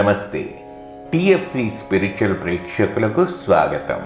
నమస్తే. TFC spiritual ప్రేక్షకులకు స్వాగతం.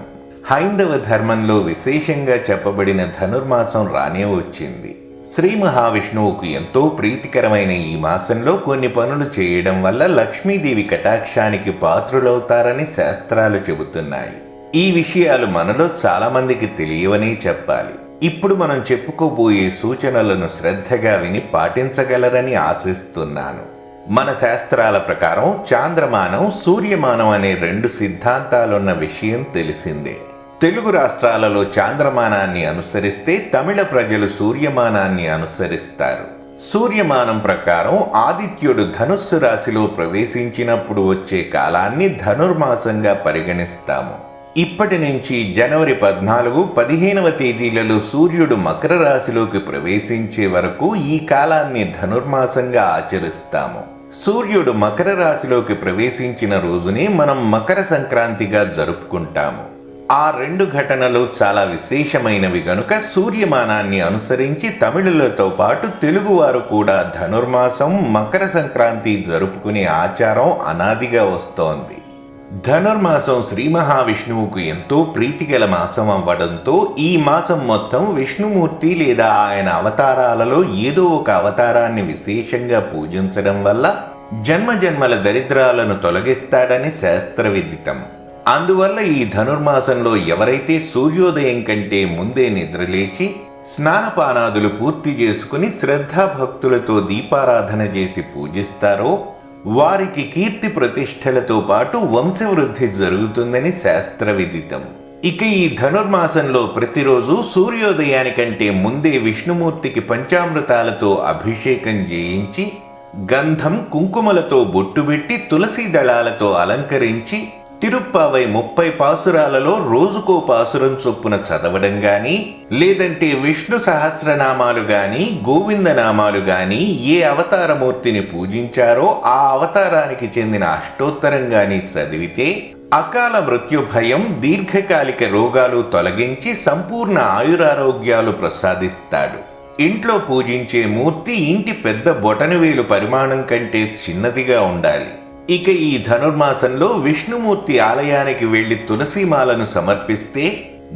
హైందవ ధర్మంలో విశేషంగా చెప్పబడిన ధనుర్మాసం రానే వచ్చింది. శ్రీ మహావిష్ణువుకు ఎంతో ప్రీతికరమైన ఈ మాసంలో కొన్ని పనులు చేయడం వల్ల లక్ష్మీదేవి కటాక్షానికి పాత్రులవుతారని శాస్త్రాలు చెబుతున్నాయి. ఈ విషయాలు మనలో చాలామందికి తెలియవనే చెప్పాలి. ఇప్పుడు మనం చెప్పుకోబోయే సూచనలను శ్రద్ధగా విని పాటించగలరని ఆశిస్తున్నాను. మన శాస్త్రాల ప్రకారం చాంద్రమానం సూర్యమానం అనే రెండు సిద్ధాంతాలున్న విషయం తెలిసిందే. తెలుగు రాష్ట్రాలలో చాంద్రమానాన్ని అనుసరిస్తే తమిళ ప్రజలు సూర్యమానాన్ని అనుసరిస్తారు. సూర్యమానం ప్రకారం ఆదిత్యుడు ధనుస్సు రాశిలో ప్రవేశించినప్పుడు వచ్చే కాలాన్ని ధనుర్మాసంగా పరిగణిస్తాము. ఇప్పటి నుంచి జనవరి పద్నాలుగు పదిహేనవ తేదీలలో సూర్యుడు మకర రాశిలోకి ప్రవేశించే వరకు ఈ కాలాన్ని ధనుర్మాసంగా ఆచరిస్తాము. సూర్యుడు మకర రాశిలోకి ప్రవేశించిన రోజునే మనం మకర సంక్రాంతిగా జరుపుకుంటాము. ఆ రెండు ఘటనలు చాలా విశేషమైనవి గనుక సూర్యమానాన్ని అనుసరించి తమిళులతో పాటు తెలుగువారు కూడా ధనుర్మాసం మకర సంక్రాంతి జరుపుకునే ఆచారం అనాదిగా వస్తోంది. ధనుర్మాసం శ్రీ మహావిష్ణువుకు ఎంతో ప్రీతిగల మాసం అవ్వడంతో ఈ మాసం మొత్తం విష్ణుమూర్తి లేదా ఆయన అవతారాలలో ఏదో ఒక అవతారాన్ని విశేషంగా పూజించడం వల్ల జన్మ జన్మల దరిద్రాలను తొలగిస్తాడని శాస్త్ర విదితం అందువల్ల ఈ ధనుర్మాసంలో ఎవరైతే సూర్యోదయం కంటే ముందే నిద్రలేచి స్నానపానాదులు పూర్తి చేసుకుని శ్రద్ధాభక్తులతో దీపారాధన చేసి పూజిస్తారో వారికి కీర్తి ప్రతిష్టలతో పాటు వంశవృద్ధి జరుగుతుందని శాస్త్రవిదితం. ఇక ఈ ధనుర్మాసంలో ప్రతిరోజు సూర్యోదయానికంటే ముందే విష్ణుమూర్తికి పంచామృతాలతో అభిషేకం చేయించి గంధం కుంకుమలతో బొట్టుబెట్టి తులసి దళాలతో అలంకరించి తిరుప్పావై ముప్పై పాసురాలలో రోజుకో పాసురం చొప్పున చదవడం గాని లేదంటే విష్ణు సహస్రనామాలు గాని గోవిందనామాలు గాని ఏ అవతారమూర్తిని పూజించారో ఆ అవతారానికి చెందిన అష్టోత్తరం గాని చదివితే అకాల మృత్యు భయం దీర్ఘకాలిక రోగాలు తొలగించి సంపూర్ణ ఆయురారోగ్యాలు ప్రసాదిస్తాడు. ఇంట్లో పూజించే మూర్తి ఇంటి పెద్ద బొటనవేలు పరిమాణం కంటే చిన్నదిగా ఉండాలి. ఇక ఈ ధనుర్మాసంలో విష్ణుమూర్తి ఆలయానికి వెళ్ళి తులసిమాలను సమర్పిస్తే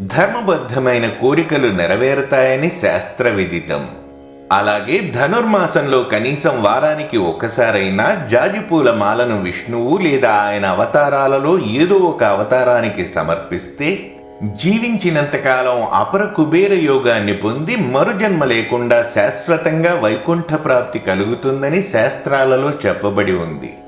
ధర్మబద్ధమైన కోరికలు నెరవేరుతాయని శాస్త్ర విదితం అలాగే ధనుర్మాసంలో కనీసం వారానికి ఒక్కసారైనా జాజిపూల మాలను విష్ణువు లేదా ఆయన అవతారాలలో ఏదో ఒక అవతారానికి సమర్పిస్తే జీవించినంతకాలం అపర కుబేర యోగాన్ని పొంది మరుజన్మ లేకుండా శాశ్వతంగా వైకుంఠ ప్రాప్తి కలుగుతుందని శాస్త్రాలలో చెప్పబడి ఉంది.